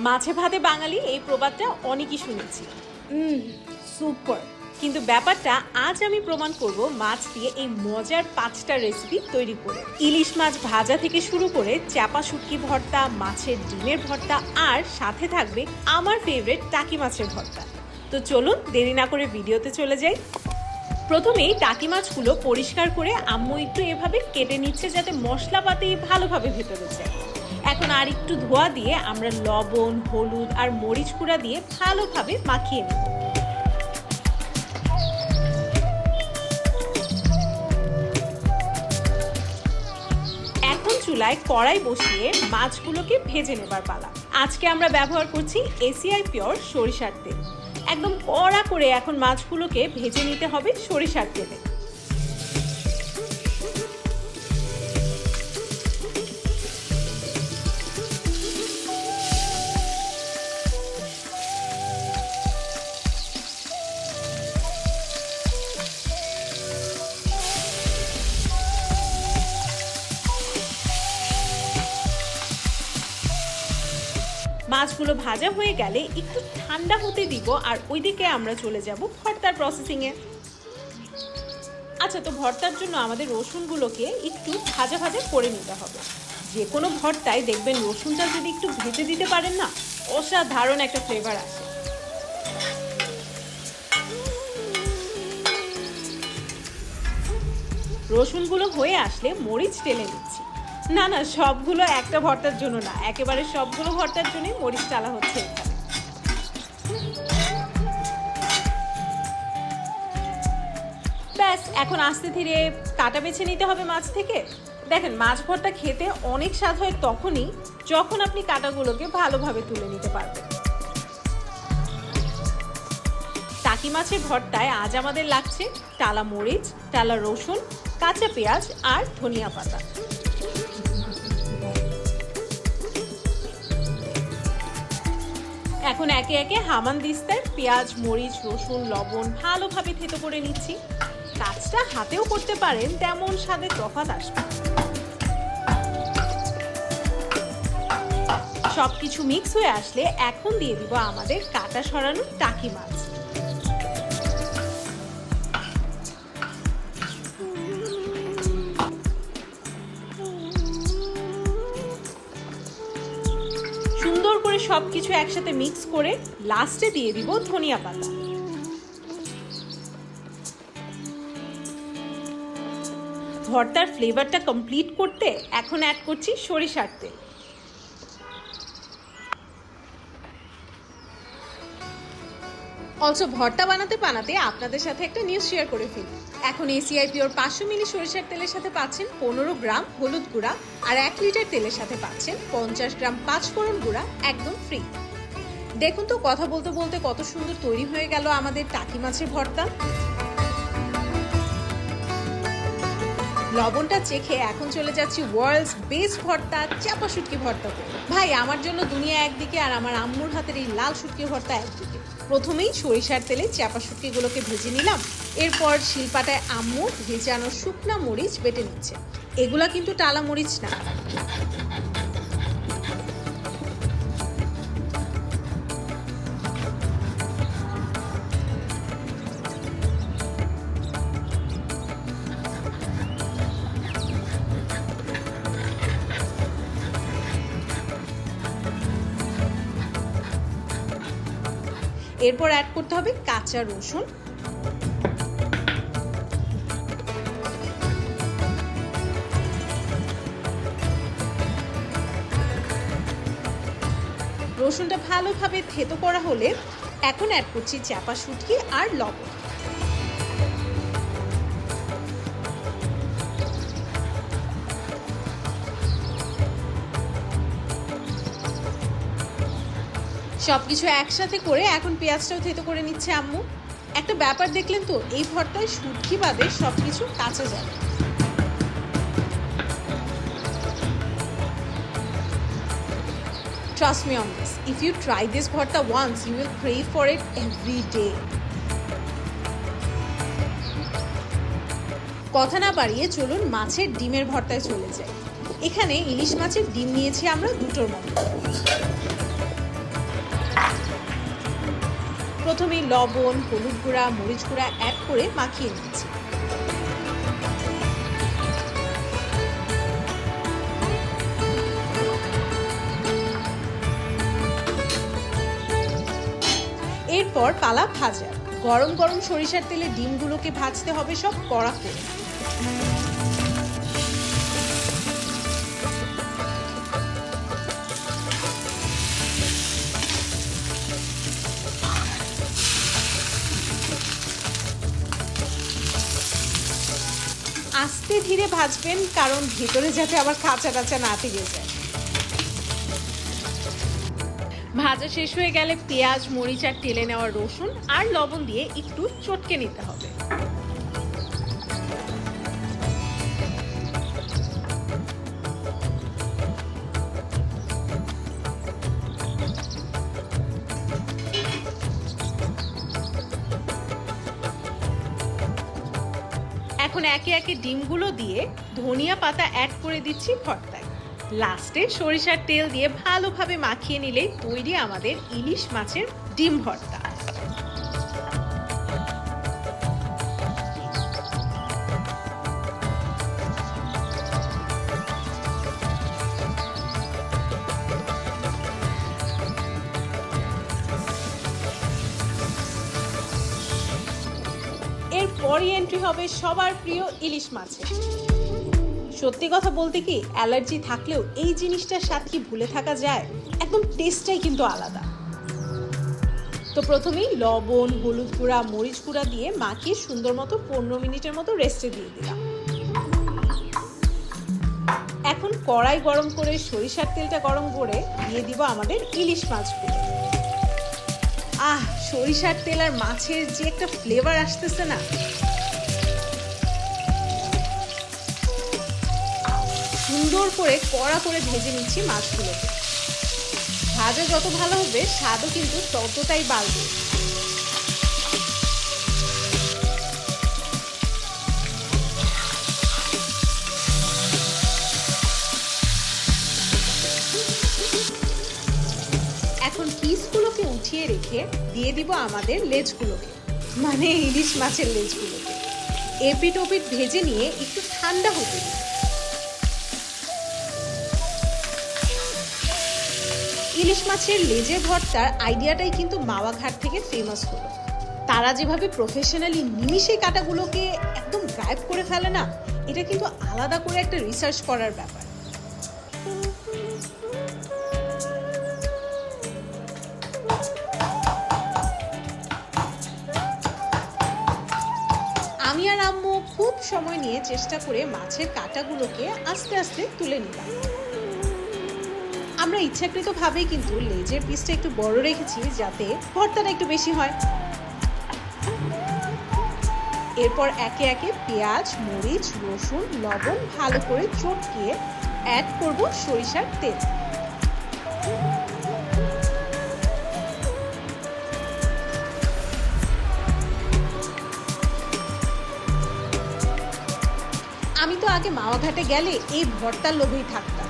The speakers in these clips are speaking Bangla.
মাছে ভাতে বাঙালি এই প্রবাদটা অনেকই শুনেছি। সুপার কিন্তু ব্যাপারটা আজ আমি প্রমাণ করব মাছ দিয়ে এই মজার পাঁচটা রেসিপি তৈরি করে। ইলিশ মাছ ভাজা থেকে শুরু করে চাপা শুটকি ভর্তা মাছের ডিমের ভর্তা আর সাথে থাকবে আমার ফেভারিট টাকি মাছের ভর্তা। তো চলুন দেরি না করে ভিডিওতে চলে যাই। প্রথমেই টাকি মাছগুলো পরিষ্কার করে আম্মু একটু এভাবে কেটে নিচ্ছে যাতে মশলাপাতি ভালোভাবে ভেতরে যায়। এখন আর একটু ধোয়া দিয়ে আমরা লবণ, হলুদ আর মরিচ গুঁড়া দিয়ে ভালোভাবে মাখিয়ে নেব। এখন চুলায় কড়াই বসিয়ে মাছগুলোকে ভেজে নেবার পালা। আজকে আমরা ব্যবহার করছি এসিআই পিওর সরিষার তেল। একদম কড়া করে এখন মাছগুলোকে ভেজে নিতে হবে সরিষার তেলে। মাছগুলো ভাজা হয়ে গেলে একটু ঠান্ডা হতে দিব আর ওইদিকে আমরা চলে যাব ভর্তার প্রসেসিংয়ে আচ্ছা তো ভর্তার জন্য আমাদের রসুনগুলোকে একটু ভাজা ভাজা করে নিতে হবে। যে কোনো ভর্তায় দেখবেন রসুনটা যদি একটু ভেজে দিতে পারেন না, অসাধারণ একটা ফ্লেভার আসে। রসুনগুলো হয়ে আসলে মরিচ টেলে নিচ্ছি। না না, সবগুলো একটা ভর্তার জন্য না, একেবারে সবগুলো ভর্তার জন্যই মরিচ টালা হচ্ছে ব্যাস, এখন আস্তে ধীরে কাটা বেছে নিতে হবে মাছ থেকে। দেখেন, মাছ ভর্তা খেতে অনেক স্বাদ হয় তখনই যখন আপনি কাটাগুলোকে ভালোভাবে তুলে নিতে পারবেন। টাকি মাছের ভর্তায় আজ আমাদের লাগছে টালা মরিচ, টালা রসুন, কাঁচা পেঁয়াজ আর ধনিয়া পাতা। এখন একে একে হামান দিস্তার পেঁয়াজ, মরিচ, রসুন, লবণ ভালোভাবে থেতো করে নিচ্ছি। কাজটা হাতেও করতে পারেন, তেমন স্বাদে তফাত আসবে সব কিছু মিক্স হয়ে আসলে এখন দিয়ে দিব আমাদের কাটা সরানো টাকি মাছ। সুন্দর কিছু একসাথে মিক্স করে লাস্টে দিয়ে দিব ধনিয়া পাতা। ভর্তার ফ্লেভারটা কমপ্লিট করতে এখন অ্যাড করছি সরিষার তেল। অলসো ভর্তা বানাতে বানাতে আপনাদের সাথে একটা নিউজ শেয়ার করে ফেলি। এখন এসিআই পিওর পাঁচশো মিলি সরিষার তেলের সাথে পাচ্ছেন পনেরো গ্রাম হলুদ গুঁড়া আর এক লিটার তেলের সাথে পাচ্ছেন পঞ্চাশ গ্রাম পাঁচফোড়ন গুঁড়া একদম ফ্রি দেখুন তো, কথা বলতে বলতে কত সুন্দর তৈরি হয়ে গেল আমাদের টাকি মাছের ভর্তা। লবণটা চেখে এখন চলে যাচ্ছি ওয়ার্ল্ডস বেস্ট ভর্তা, চাপা শুটকি ভর্তা। ভাই, আমার জন্য দুনিয়া একদিকে আর আমার আম্মুর হাতের এই লাল শুটকি ভর্তা একদিকে। প্রথমেই সরিষার তেলে চাপা শুটকিগুলোকে ভেজে নিলাম। এরপর শিলপাটায় আম্মু ভেজানো শুকনা মরিচ বেটে নিচ্ছে। এগুলা কিন্তু টালা মরিচ না। এরপর অ্যাড করতে হবে কাঁচা রসুন। রসুনটা ভালোভাবে থেতো করা হলে এখন অ্যাড করছি চাপা শুটকি আর লবণ। সবকিছু একসাথে করে এখন পেঁয়াজটাও থেতো করে নিচ্ছে আম্মু একটা ব্যাপার দেখলেন তো এই ভর্তায় শুটকি বাদে সবকিছু কাঁচা যাবে Trust me on this. If you try this bharta once, you will crave for it every day. কথা না বাড়িয়ে চলুন মাছের ডিমের ভর্তায় চলে যাই এখানে ইলিশ মাছের ডিম নিয়েছি আমরা দুটোর মতো প্রথমেই লবণ, হলুদ গুঁড়া, মরিচ গুঁড়া অ্যাড করে মাখিয়ে নিচ্ছি। এরপর পালা ভাজা। গরম গরম সরিষার তেলে ডিমগুলোকে ভাজতে হবে সব কড়া করে। আস্তে ধীরে ভাজবেন, কারণ ভিতরে যাতে আবার কাঁচা টাচা না থেকে যায়। ভাজা শেষ হয়ে গেলে পেঁয়াজ, মরিচ আর নেওয়া রসুন আর লবণ দিয়ে একটু চটকে নিতে হবে। এখন একে একে ডিমগুলো দিয়ে ধনিয়া পাতা অ্যাড করে দিচ্ছি ভর্তায়। লাস্টে সরিষার তেল দিয়ে ভালোভাবে মাখিয়ে নিলেই তৈরি আমাদের ইলিশ মাছের ডিম ভর্তা। এরপরই এন্ট্রি হবে সবার প্রিয় ইলিশ মাছের সত্যি কথা বলতে কি অ্যালার্জি থাকলেও এই জিনিসটার স্বাদ কি ভুলে থাকা যায়, একদম টেস্টটাই কিন্তু আলাদা। তো প্রথমেই লবণ, হলুদ গুঁড়া, মরিচ গুঁড়া দিয়ে মাখিয়ে সুন্দর মতো পনেরো মিনিটের মতো রেস্টে দিয়ে দিলাম। এখন কড়াই গরম করে সরিষার তেলটা গরম করে দিয়ে দিব আমাদের ইলিশ মাছগুলো। আহ, সরিষার তেল আর মাছের যে একটা ফ্লেভার আসতেছে না। সুন্দর করে কড়া করে ভেজে নিচ্ছি মাছগুলোকে। ভাজা যত ভালো হবে, স্বাদও কিন্তু ততটাই বাড়বে। রেখে দিয়ে দিব আমাদের লেজগুলোকে। মানে ইলিশ মাছের লেজগুলোকে। এপিট ওপিট ভেজে নিয়ে একটু ঠান্ডা হতে দিই। ইলিশ মাছের লেজের ভর্তার আইডিয়াটাই কিন্তু মাওয়া ঘাট থেকে ফেমাস হলো। তারা যেভাবে প্রফেশনালি নিমিশে কাটাগুলোকে একদম গায়েব করে ফেলে না, এটা কিন্তু আলাদা করে একটা রিসার্চ করার ব্যাপার। সময় নিয়ে চেষ্টা করে মাছের কাঁটাগুলোকে আস্তে আস্তে তুলে নিলাম। আমরা ইচ্ছাকৃতভাবেই কিন্তু লেজের পিসটা একটু বড় রেখেছি যাতে ভর্তাটা একটু বেশি হয়। এরপর একে একে পেঁয়াজ, মরিচ, রসুন, লবণ ভালো করে চটকিয়ে অ্যাড করব সরিষার তেল। আমি তো আগে মাওয়াঘাটে গেলে এই ভর্তার লোভেই থাকতাম।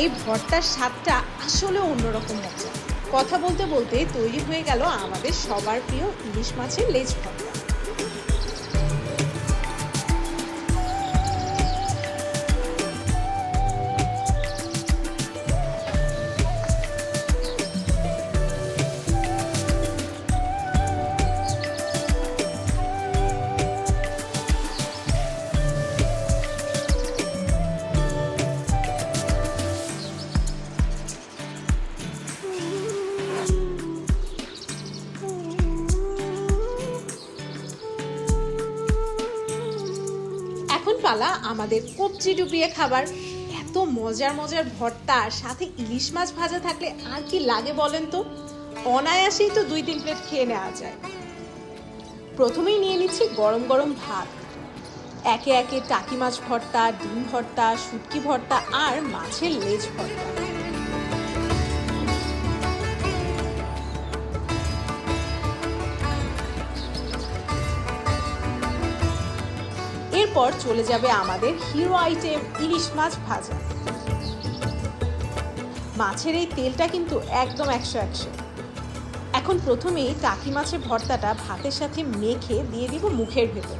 এই ভর্তার স্বাদটা আসলে অন্যরকম মজা। কথা বলতে বলতে তৈরি হয়ে গেল আমাদের সবার প্রিয় ইলিশ মাছের লেজ ভর্তা। পালা আমাদের কবজি ডুবিয়ে খাবার। এত মজার মজার ভর্তা সাথে ইলিশ মাছ ভাজা থাকলে আর কি লাগে বলেন তো? অনায়াসেই তো দুই তিন প্লেট খেয়ে নেওয়া যায়। প্রথমেই নিয়ে নিচ্ছি গরম গরম ভাত। একে একে টাকি মাছ ভর্তা, ডিম ভর্তা, শুটকি ভর্তা আর মাছের লেজ ভর্তা। এরপর চলে যাবে আমাদের হিরো আইটেম ইলিশ মাছ ভাজা। মাছের এই তেলটা কিন্তু একদম একশো একশো। এখন প্রথমেই টাকি মাছের ভর্তাটা ভাতের সাথে মেখে দিয়ে দিব মুখের ভেতর।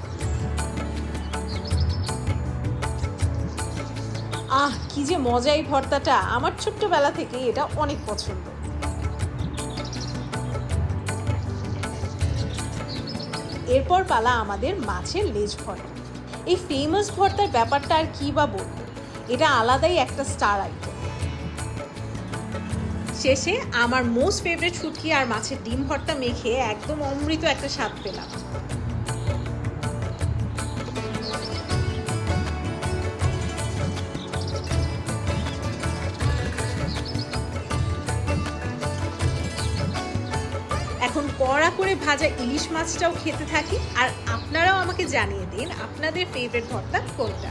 আহ, কি যে মজা এই ভর্তাটা! আমার ছোট্টবেলা থেকে এটা অনেক পছন্দ। এরপর পালা আমাদের মাছের লেজ ভর্তা। এই ফেমাস ভর্তার ব্যাপারটা আর কি বা বলব? এটা আলাদাই একটা স্টার আইটেম শেষে আমার মোস্ট ফেভারিট শুটকি আর মাছের ডিম ভর্তা মেখে একদম অমৃত একটা স্বাদ পেলাম। কড়া করে ভাজা ইলিশ মাছটাও খেতে থাকি। আর আপনারাও আমাকে জানিয়ে দিন আপনাদের ফেভারিট ভর্তা কোনটা।